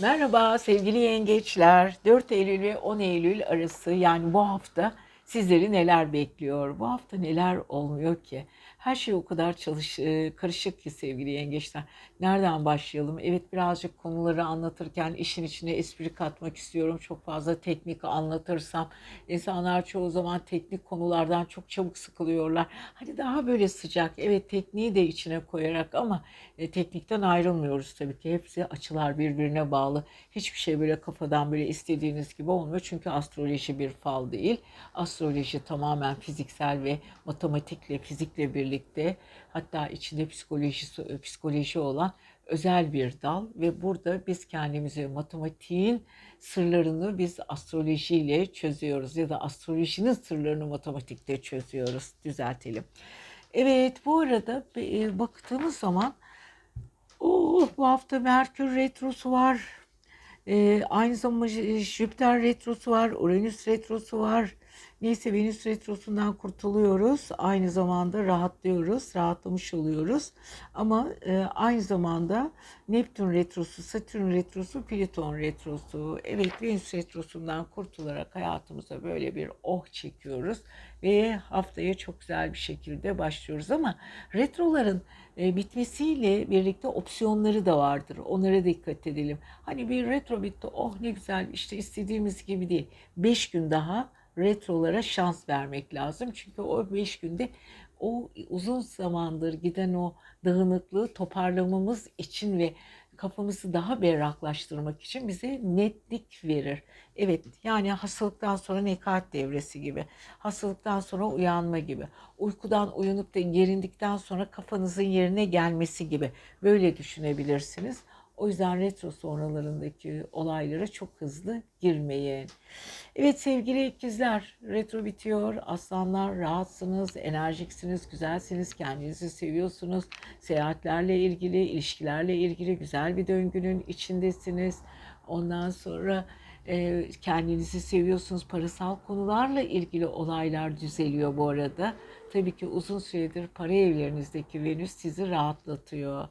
Merhaba sevgili yengeçler. 4 Eylül ve 10 Eylül arası yani bu hafta sizleri neler bekliyor? Bu hafta neler olmuyor ki? Her şey o kadar çalış, e, karışık ki sevgili yengeçler. Nereden başlayalım? Evet birazcık konuları anlatırken işin içine espri katmak istiyorum. Çok fazla teknik anlatırsam insanlar çoğu zaman teknik konulardan çok çabuk sıkılıyorlar. Hani daha böyle sıcak, evet tekniği de içine koyarak ama e, teknikten ayrılmıyoruz tabii ki. Hepsi açılar birbirine bağlı. Hiçbir şey böyle kafadan böyle istediğiniz gibi olmuyor. Çünkü astroloji bir fal değil. Astroloji tamamen fiziksel ve matematikle, fizikle birlikte hatta içinde psikoloji, psikoloji olan özel bir dal ve burada biz kendimizi matematiğin sırlarını biz astrolojiyle çözüyoruz ya da astrolojinin sırlarını matematikte çözüyoruz. Düzeltelim. Evet bu arada e, baktığımız zaman oh, bu hafta Merkür Retrosu var. Ee, aynı zamanda Jüpiter retrosu var, Uranüs retrosu var. Neyse Venüs retrosundan kurtuluyoruz. Aynı zamanda rahatlıyoruz, rahatlamış oluyoruz. Ama e, aynı zamanda Neptün retrosu, Satürn retrosu, Plüton retrosu. Evet Venüs retrosundan kurtularak hayatımıza böyle bir oh çekiyoruz. Ve haftaya çok güzel bir şekilde başlıyoruz. Ama retroların e, bitmesiyle birlikte opsiyonları da vardır. Onlara dikkat edelim. Hani bir retro bitti, oh ne güzel işte istediğimiz gibi değil. 5 gün daha retrolara şans vermek lazım. Çünkü o 5 günde o uzun zamandır giden o dağınıklığı toparlamamız için ve kafamızı daha berraklaştırmak için bize netlik verir. Evet yani hastalıktan sonra nekat devresi gibi. Hastalıktan sonra uyanma gibi. Uykudan uyanıp da gerindikten sonra kafanızın yerine gelmesi gibi. Böyle düşünebilirsiniz. O yüzden retro sonralarındaki olaylara çok hızlı girmeyin. Evet sevgili ikizler, retro bitiyor. Aslanlar rahatsınız, enerjiksiniz, güzelsiniz, kendinizi seviyorsunuz. Seyahatlerle ilgili, ilişkilerle ilgili güzel bir döngünün içindesiniz. Ondan sonra e, kendinizi seviyorsunuz. Parasal konularla ilgili olaylar düzeliyor bu arada. Tabii ki uzun süredir para evlerinizdeki Venüs sizi rahatlatıyor.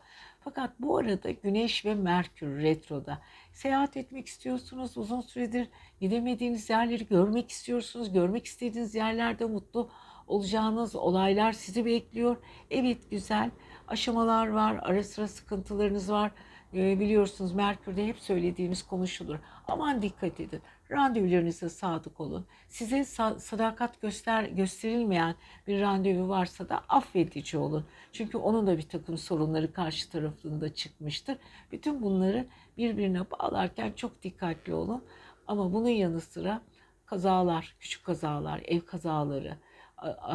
Fakat bu arada Güneş ve Merkür retroda. Seyahat etmek istiyorsunuz. Uzun süredir gidemediğiniz yerleri görmek istiyorsunuz. Görmek istediğiniz yerlerde mutlu olacağınız olaylar sizi bekliyor. Evet güzel aşamalar var. Ara sıra sıkıntılarınız var. Ee, biliyorsunuz Merkür'de hep söylediğimiz konuşulur. Aman dikkat edin. Randevularınıza sadık olun. Size sadakat göster gösterilmeyen bir randevu varsa da affedici olun. Çünkü onun da bir takım sorunları karşı tarafında çıkmıştır. Bütün bunları birbirine bağlarken çok dikkatli olun. Ama bunun yanı sıra kazalar, küçük kazalar, ev kazaları,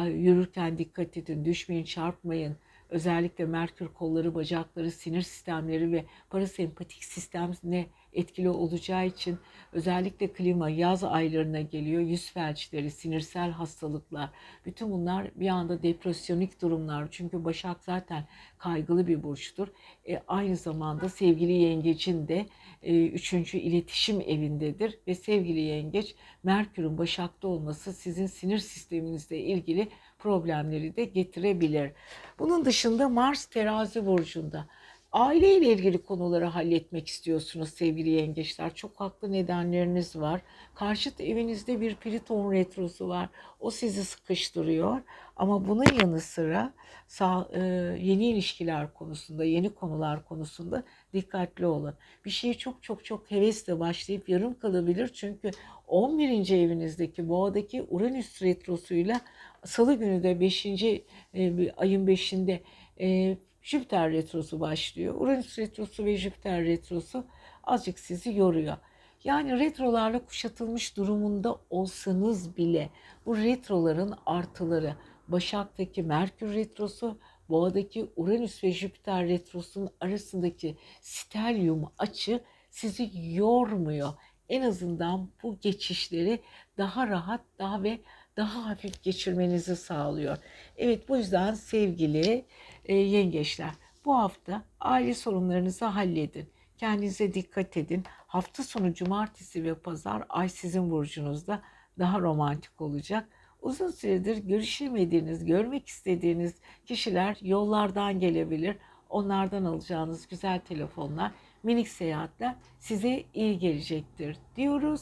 yürürken dikkat edin, düşmeyin, çarpmayın. Özellikle Merkür kolları, bacakları, sinir sistemleri ve parasempatik sistem ne etkili olacağı için özellikle klima yaz aylarına geliyor. Yüz felçleri, sinirsel hastalıklar, bütün bunlar bir anda depresyonik durumlar. Çünkü Başak zaten kaygılı bir burçtur. E, aynı zamanda sevgili yengecin de e, üçüncü iletişim evindedir ve sevgili yengeç Merkür'ün Başak'ta olması sizin sinir sisteminizle ilgili problemleri de getirebilir. Bunun dışında Mars terazi burcunda aileyle ilgili konuları halletmek istiyorsunuz sevgili yengeçler. Çok haklı nedenleriniz var. Karşıt evinizde bir Plüton retrosu var. O sizi sıkıştırıyor. Ama bunun yanı sıra sağ, e, yeni ilişkiler konusunda, yeni konular konusunda dikkatli olun. Bir şeye çok çok çok hevesle başlayıp yarım kalabilir. Çünkü 11. evinizdeki boğadaki Uranüs retrosuyla salı günü de 5. E, ayın 5'inde e, Jüpiter retrosu başlıyor. Uranüs retrosu ve Jüpiter retrosu azıcık sizi yoruyor. Yani retrolarla kuşatılmış durumunda olsanız bile bu retroların artıları Başak'taki Merkür retrosu, Boğa'daki Uranüs ve Jüpiter retrosunun arasındaki stelyum açı sizi yormuyor. En azından bu geçişleri daha rahat, daha ve daha hafif geçirmenizi sağlıyor. Evet bu yüzden sevgili e, yengeçler bu hafta aile sorunlarınızı halledin. Kendinize dikkat edin. Hafta sonu cumartesi ve pazar ay sizin burcunuzda daha romantik olacak. Uzun süredir görüşemediğiniz, görmek istediğiniz kişiler yollardan gelebilir. Onlardan alacağınız güzel telefonlar minik seyahatler size iyi gelecektir diyoruz.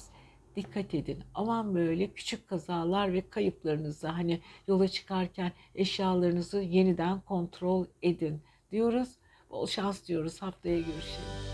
Dikkat edin. Aman böyle küçük kazalar ve kayıplarınızı hani yola çıkarken eşyalarınızı yeniden kontrol edin diyoruz. Bol şans diyoruz. Haftaya görüşelim.